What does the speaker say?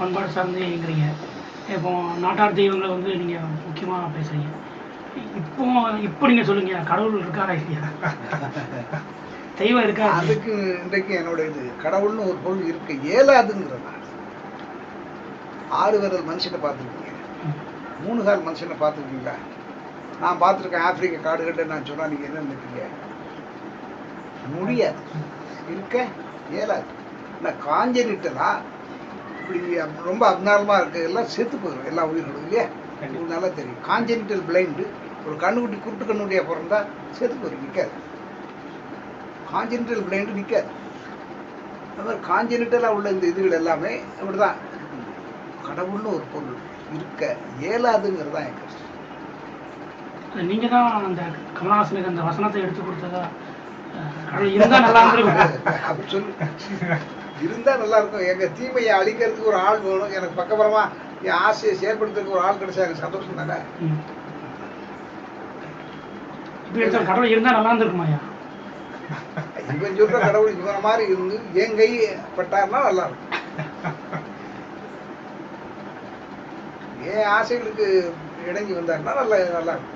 பண்பாடு சார்ந்து இயங்குறீங்க இப்போ நாட்டார் தெய்வங்களை வந்து நீங்கள் முக்கியமாக பேசுறீங்க. இப்போ இப்போ நீங்கள் சொல்லுங்க கடவுள் இருக்காரா இல்லையா? தெய்வம் இருக்கா அதுக்கு இன்றைக்கு என்னோட இது கடவுள்னு ஒரு பொருள் இருக்கு இயலாதுங்கிறதா? ஆறு விரல் மனுஷனை பார்த்துருக்கீங்க. மூணு கால் மனுஷனை பார்த்துருக்கீங்களா? நான் பார்த்துருக்கேன் ஆப்பிரிக்க காடுகள்ட்ட நான் சொன்னால் நீங்க என்ன நினைப்பீங்க முடியாது. இருக்க ஏலாது நான் காஞ்சனிட்டலா இப்படி ரொம்ப அப்நார்மலாக இருக்கு. எல்லாம் செத்து போயிடும் எல்லா உயிர்களும் இல்லையா? உங்களுக்கு நல்லா தெரியும். காஞ்சனிட்டல் பிளைண்டு ஒரு கண்ணுக்குட்டி குருட்டு கண்ணுக்குட்டியா பிறந்தா செத்து போயிடும் நிற்காது காஞ்சனிட்டல் பிளைண்டு நிற்காது அது மாதிரி காஞ்சனிட்டலாக உள்ள இந்த இதுகள் எல்லாமே அப்படிதான் கடவுள்னு ஒரு பொருள் இருக்க இயலாதுங்கிறது தான் என் கஷ்டம் அது நீங்க தான் அந்த கமலஹாசனுக்கு அந்த வசனத்தை எடுத்து கொடுத்ததா? இருந்தா நல்லா இருந்திருக்கும் சொல்லு. இருந்தா நல்லா இருக்கும். எங்க தீமையை அழிக்கிறதுக்கு ஒரு ஆள் வேணும். எனக்கு பக்கபலமா என் ஆசையை செயல்படுத்துறதுக்கு ஒரு ஆள் கிடைச்சா எனக்கு சந்தோஷம் தானே? கடவுள் இருந்தா நல்லா இருந்திருக்குமாய்யா இவன் சொல்ற கடவுள் இவனை மாதிரி இருந்து என் கை பட்டார்னா நல்லா இருக்கும். என் ஆசைகளுக்கு இணங்கி வந்தாருன்னா நல்லா நல்லா இருக்கும்.